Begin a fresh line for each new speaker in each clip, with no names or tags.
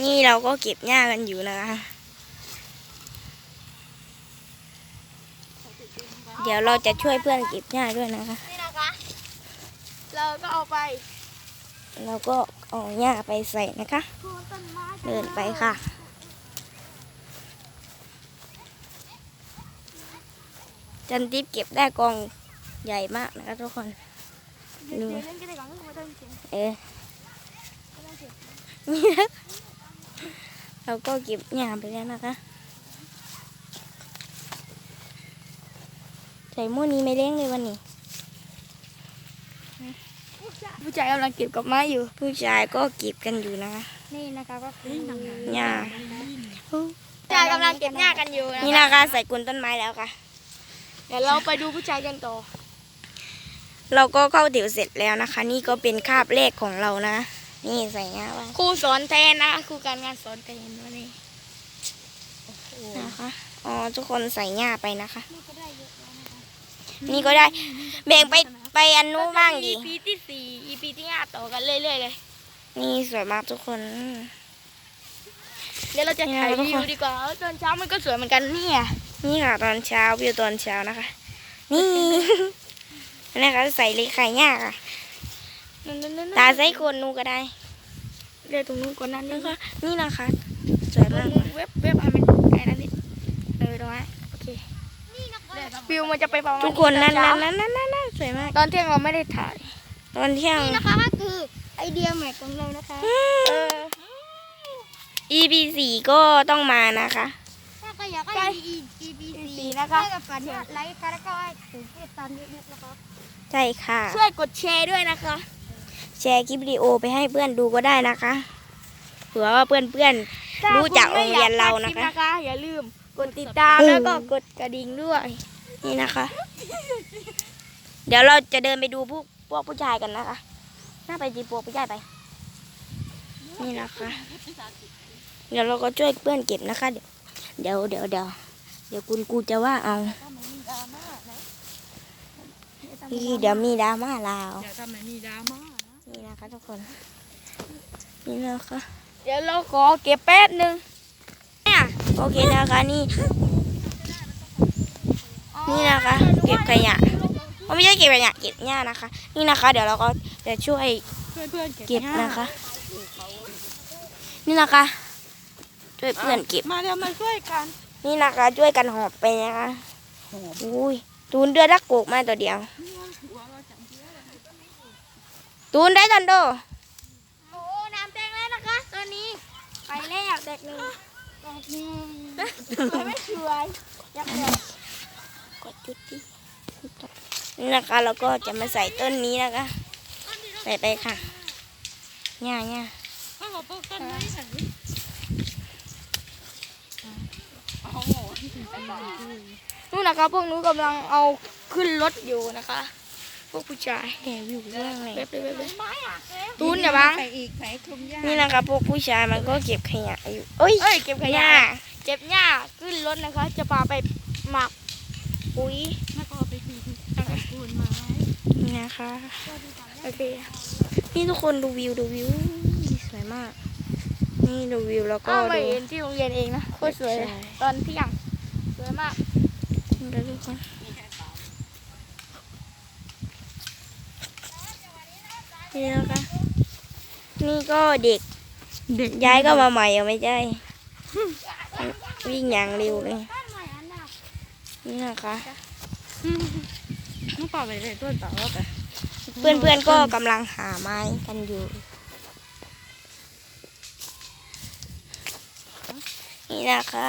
นี่เราก็เก็บหญ้ากันอยู่นะคะ เดี๋ยวเราจะช่วยเพื่อนเก็บหญ้าด้วยนะคะ
นี่นะคะ เราก็เอาไป
เราก็เอาหญ้าไปใส่นะคะ
โคนต้นไม้
เดินไปค่ะจันทิพย์เก็บได้กองใหญ่มากนะคะทุกคน
เดี๋ยวเล่นกันได้ก่อนไม่ต้องเสียง
เออ
ไม่ต้องเสียง
นี่นะ เราก็เก็บหญ้าไปแล้วนะคะ ใส่หม้อนี้ไม่เล้งเลยวันนี้
ผู้ชายกำลังเก็บกับไม้อยู่
ผู้ชายก็เก็บกันอยู่นะคะ
นี่นะคะก็คือ
หญ้า
ผู้ชายกำลังเก็บหญ้ากันอยู่
นี่
นะ
นะคะใส่กุนต้นไม้แล้วค่ะ
เดี๋ยวเราไปดูผู้ชายกันต่อ
เราก็เข้าแถวเสร็จแล้วนะคะ นี่ก็เป็นคาบแรกของเรานะ นี่ใส่หญ้าไว้
ครูสอนแทนนะครูการงานสอนแทนวันนี้
นะคะอ๋อทุกคนใส่หญ้าไปนะคะ นี่ก็ได้แบ่งไปไปอันนู้นบ้างดิ
EP ที่สี่ EP ที่ห้าต่อกันเรื่อยๆเลย
นี่สวยมากทุกคน
เดี๋ยวเราจะ
นี่
ถ่าย
นะทุก
วิ
ค
วนดีกว่าตอนเช้ามันก็สวยเหมือนกันเนี่ย
นี่ค่ะตอนเช้าวิวตอนเช้านะคะ นี่นะคะใส่เลยไข่หญ้าค่ะ
นั่นๆๆ
ตาใส่คนนูก็ได้
เดี๋ยวตรงนู้นก่อนนั่นนี่
นะคะนี่นะคะสวยมาก
เว็บเว็บให้มันไอ้นั่นนิดเออตรงนั้นโอเควิวมันจะไปประมาณ
ทุกคนนั่น
ตอ
นั่น
เช้า
นั่นนั่นนั่นสวยมาก
ตอนเที่ยงเราไม่ได้ถ่าย
ตอนเที่ยง
นี่นะคะก็คือไอเดียใหม่ของเรานะคะ
เออ EP สี่ก็ต้องมานะคะ
ถ้าก็อยากให้ EP สี่นะคะกับการไลค์ค่ะแล้วก็ให้ถึงที่ตอนนี้นะคะ
ใช่ค่ะ
ช่วยกดแชร์ด้วยนะคะ
แชร์คลิปวิดีโอไปให้เพื่อนดูก็ได้นะคะเผื่อว่าเพื่อนเพื่อน
ถ้
รู้จักโรงเรียนเรา
คุณ
นะ
ไม่อย
คะ
กพลดลิปอย่าลืมกดติดตามแล้วก็กดกระดิ่งด้วย
ๆนี่นะคะ เดี๋ยวเราจะเดินไปดูพวกพวกผู้ชายกันนะคะน่าไปจีพวกผู้ชายไป นี่นะคะ เดี๋ยวเราก็ช่วยเพื่อนเก็บนะคะ เดี๋ยวเดี๋ยวเดี๋ยวเดี๋ยวคุณกูจะว่าเอานี่เดี๋ยวมีดราม่าลาว
อย่าทำให้มีดราม่า นะ
นี่นะคะทุกคน นี่นะคะ
เดี๋ยวเราขอเก็บแป๊บหนึ่งเนี่ย
โอเคนะคะนี่ นี่นะคะ เก็บขยะเขาไม่ใช่เก็บขยะเก็บหญ้านะคะ นี่นะคะ เดี๋ยวเราก็จะช่วย
เพื่อนเพื่อนๆเก็บ
เก็บ
หญ้า
นะคะ นี่นะคะช่วยเพื่อนเก็บ
มาเดี๋ยวมาช่วยกัน
นี่นะคะ ช่วยกันหอบไปนะคะอุ้ยตูนเดือดรักโกกมาตัวเดียว ตูนได้ตันโด
โอ้น้ำแดงแล้วนะคะตอนนี้ไปแล้วแดกหนึ่งแดกหนึ่งสวยไม่สวยอยากแดก
กดจุดดินี่นะคะเราก็จะมาใส่ต้นนี้นะคะ ใส่ไปค่ะหญ้าหญ้า
ข้าวปลูกต้นไม้ไหน
นู่นนะคะพวกหนู้กำลังเอาขึ้นรถอยู่นะคะ พวกผู้ชาย
แหวอยู่เรื่องเลย
เว็บเลยเว็บเลยตูนอย่าบัง
ใส่อีกใส่คลุมหญ้า
นี่นะคะพวกผู้ชายมันก็เก็บขยะอยู่เอ้ย
เอ้ยเก็บข
ห
ยะ
ญ้า
เก็บหญ้าขึ้นรถนะคะ จะพาไปหมักปุ๋ย
แล้วก็เอาไปทีกับปูนไม้
นี่นะคะ
โอเค
นี่ทุกคนดูวิวดูวิวสวยมาก นี่ดูวิวแล้วก็
อ้าวมา
ดู
เห็นที่โรงเรียนเองนะโคตรสวยเลย
ใช่
ตอนเที่ยงสวยมาก
ดูทุกคน นี่นะคะ นี่ก็เด็ก
เด็ก
ย้ายก็มาใหม่ยังไม่ใช่วิ่งอย่างเร็วเลย นี่นะคะ
น้องเป่าไปเลยต้นเป่าแล้วแต่
เพื่อนๆก็กำลังหาไม้กันอยู่ นี่นะคะ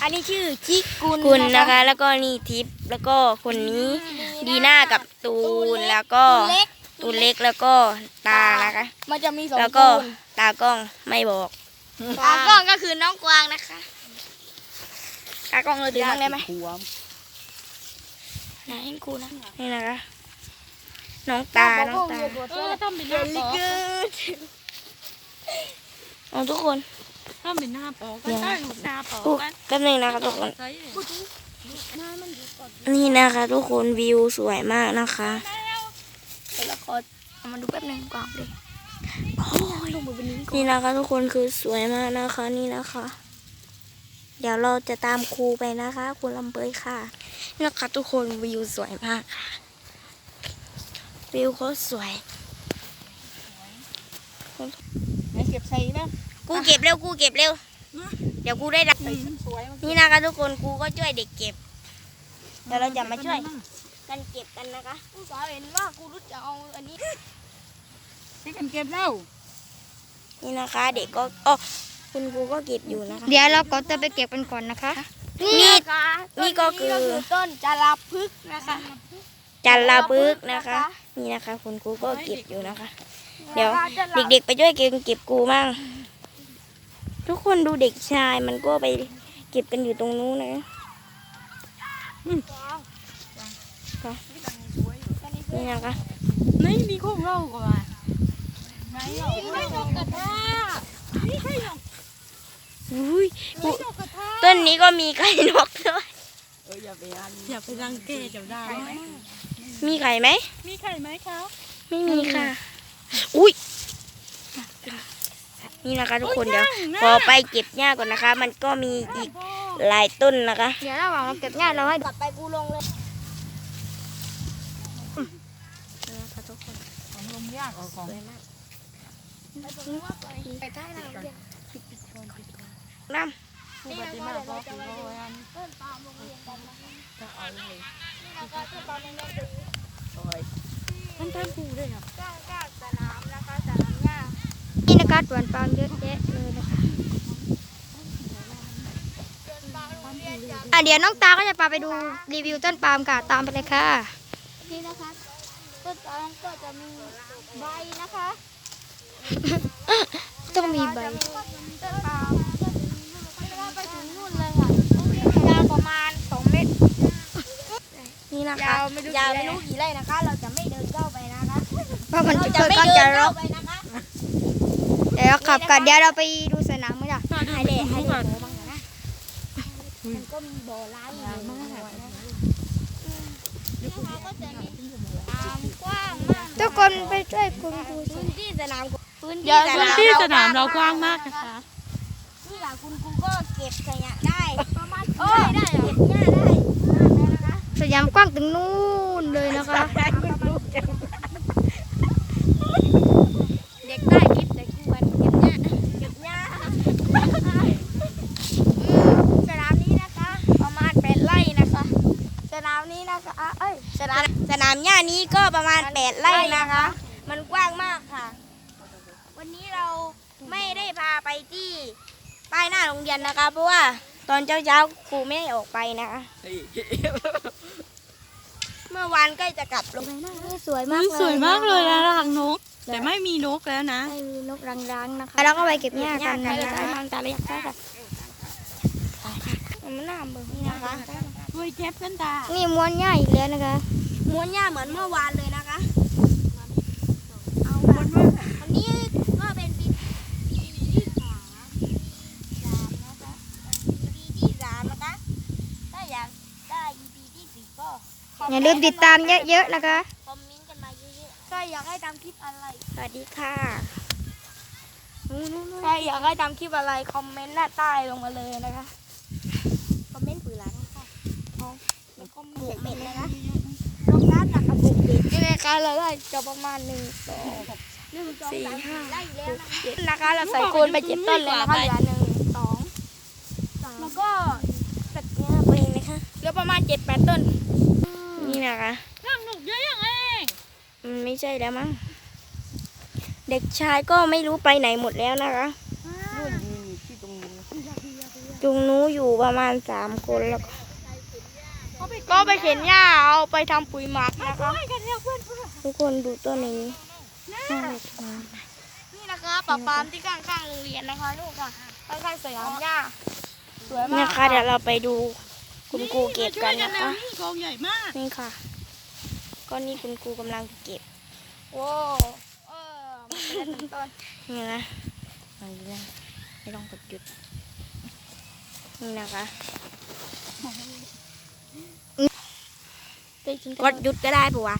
อันนี้ชื่อจิกุล
กุลนะคะ แล้วก็นี่ทิพย์แล้วก็คนนี้ดีน่ากับตูนแล้วก็
เล็ก
ตูนเล็กแล้วก็ตานะคะ
มันจะมีสอง
แล้วก็
ตูน
ตากล้องไม่บอก
ตากล้องก็คือน้องกวางนะคะตากล้องเราถือบ้างได้ไหม
หัว
ไหนให้กูนะ
นี่นะคะ น้องตา น้องตา
เออทำเป็นหน้าปอก
เอาทุกคน
ทำเป็นหน้าปอกกันตั้งหน้าปอก
อุ๊ย
กัน
แป๊บหนึงนะคะทุกคน
ใส่
นี่นะคะ ทุกคนวิวสวยมากนะคะ
เดี๋ยวเราข อเอามาดูแป๊บหนึงกวางดิ
นี่นะคะทุกคนคือสวยมากนะคะนี่นะคะ เดี๋ยวเราจะตามครูไปนะคะครูลำเบยค่ะนี่นะคะทุกคนวิวสวยมากค่ะวิวเขาสวย
ไหนเก็บใส่แล้ว
กูเก็บเร็วกูเก็บเร็ว เดี๋ยวกูได้รับ
ใส่สวย
นี่นะคะทุกคนครูก็ช่วยเด็กเก็บเดี๋ยวเราจะมาช่วย กันเก็บกันนะคะ
กูสาวเห็นว่ากูรู้จะเอาอันนี้
ช่วยกันเก็บแล้ว
นี่นะคะ เด็กก็อ๋อคุณครูก็เก็บอยู่นะคะ
เดี๋ยวเราก็จะไปเก็บกันก่อนนะคะ
นี่
นะคะ
นี่ก็คือ
ต้นจาราพึกษ์นะคะ
จันลาบึกนะคะ นี่นะคะ คุณครูก็เก็บอยู่นะคะ เดี๋ยวเด็กๆไปช่วยเก็บเก็บกูมั่งทุกคนดูเด็กชายมันก็ไปเก็บกันอยู่ตรงนู้นนะ นี่นะคะ
นี่มีของเราก่อน
ไม่นกกระทา
อุ้ยต้นนี้ก็มีไข่นกด้วย
เอออย่าไปอันอย่าไปรังเกตเดี๋ยวได้
มีไข่ไหม
มีไข่ไหมคะ
ไม่มีค่ะ อุ้ย นี่นะคะทุกคนเดี๋ยวขอไปเก็บหญ้าก่อนนะคะ มันก็มีอีกหลายต้นนะคะ
เดี๋ยวระหว่างเราเก็บหญ้าเราให้กลับไปกูลงเลย
นะคะทุกคน
ของลม ยากกว่าของ
ไปใต้น้ำเย็น
น้
ผู้ปฏิมาบอกคือเขาไว้อัน
ต้นปาล์มโรงเรียนกันนะคะ
จะเอาเลย
นี่นะคะต้นปาล์มโรงเรียนเป็น
ซอยท่านท่านผู้ด้วยครับ
ก้างก้างสนามนะคะสนามหญ้านี่นะคะสวนปาล์มเยอะแยะเลยนะคะอะเดี๋ยวน้องตาก็จะพาไปดูรีวิวต้นปาล์มค่ะตามไปเลยค่ะนี่นะคะ ต้นปาล์มก็จะมีใบนะคะต้องมีใบต้นปาล์มไปถึงนู่นเลยค่ะยาวประมาณสองเมตรำ
นี่นะคะ
ยาวไม่รู้กี่
ยาว
ไร่
ไม่รู้กี่ไร่นะคะ เราจะไม่เดินเข้าไปนะคะ
เพราะมัน
เรา
จะ
จะไม่
ค่อน
เดิ
จะ
น
ร
เข้ากไปนะคะ
เดี๋ยวขับกันเดี๋ยวเราไปดูสนามมั้ยล่ะ
ให้เด็กให้เด็ก
มันก็มีบ่อร้านอยู่มากทุกคนไป ช่วยคุณครูพื้นที่สนามพื้นที่
พื้นที่สนามเรากว้างมากนะคะ
นี่แหละคุณครูก็เก็บขยะได้ประมาณ
โอ้ยได้เหรอ
เก็บหญ้าได้นะคะ
สยามกว้างถึงนู่นเลยนะคะ เด็กได้คลิปแต่กูวันเก็บเนี่ย
เก็บหญ้า
สนามนี้นะคะ ประมาณแปดไร่นะคะ
สนามนี้นะคะอะเอ้ย สนามสนามหญ้านี้ก็ประมาณแปดไร่นะคะมันกว้างมากค่ะ วันนี้เราไม่ได้พาไปที่ป้ายหน้าโรงเรียนนะคะ เพราะว่าตอนเช้าเช้าๆครูไม่ให้ออกไปนะคะเมื่อวานใกล้จะกลับโรงเรียน
นี่สวยมากเลย
สวยมากเลยนะรังนก แต่ไม่มีนกแล้วนะ
ไม่มีนกรังๆนะคะแล้วก็ไปเก็บหญ้ากันนะ
เก็บหญ้า
คะ
ทางตาเลียกได้ค่ะมันน่าเบื่อนี่นะคะ
ด้วยเก็บกันตา
นี่ม้วนหญ้าอีกแล้วนะคะ
ม้วนหญ้าเหมือนเมื่อวานเลยนะคะ เอาค่ะวันนี้ก็เป็นปีที่สามนะคะปีที่สามนะคะ ถ้าอยากได้ EP ที่สี่ก็คม
อย่าลืมติดตามเยอะๆนะคะ
คอมเมนต์กันมาเยอะ
ใครอยากให้ทำคลิปอะไร
ๆสวัสดีค่ะ
ใครอยากให้ทำคลิปอะไรคอมเมนต์หน้าใต้ลงมาเลยนะคะ
คอมเมนต์ปืนร้านค่ะแล้วก็บวกเม็ดเลยนะรองร้านหนักกับบวกเม็ด
นี่นะคะเราได้จะประมาณหนึ่งสอง
หนึ่งสองสามสี่ไล่แล้วนะคะ
เจ็ดนะคะเราใส่คูณไปเจ็ดต้นเลยนะคะเหลือหนึ่งสองสาม
แล้วก็ตัดเนี้ยไปนะคะ
เหลือประมาณเจ็ดแปดต้น
นี่นะคะ
รังนกเยอะอย่างเอง
มันไม่ใช่แล้วมั้ง เด็กชายก็ไม่รู้ไปไหนหมดแล้วนะคะจุงนู้อยู่ประมาณสามคนแล้ว ก็
ก็ไปเข็นหญ้าเอาไปทำปุ๋ยหมักนะคะ
ทุกคนดูต้นนี้น่ารักมาก
นี่นะคะปะปามที่ข้างๆโรงเรียนนะคะลูกค่ะข้างๆสยามหญ้าสวยมาก
นะคะเดี๋ยวเราไปดู คุณครูเก็บกันนะคะ
นี่กองใหญ่มาก
นี่ค่ะก็นี่คุณครูกำลังเก็บ
โอ้เออมันเป็นหนึ่งต้น
นี่นะเอาอีกแล้วไม่ต้องกดหยุดนี่นะคะกดหยุดก็ได้ปะวะ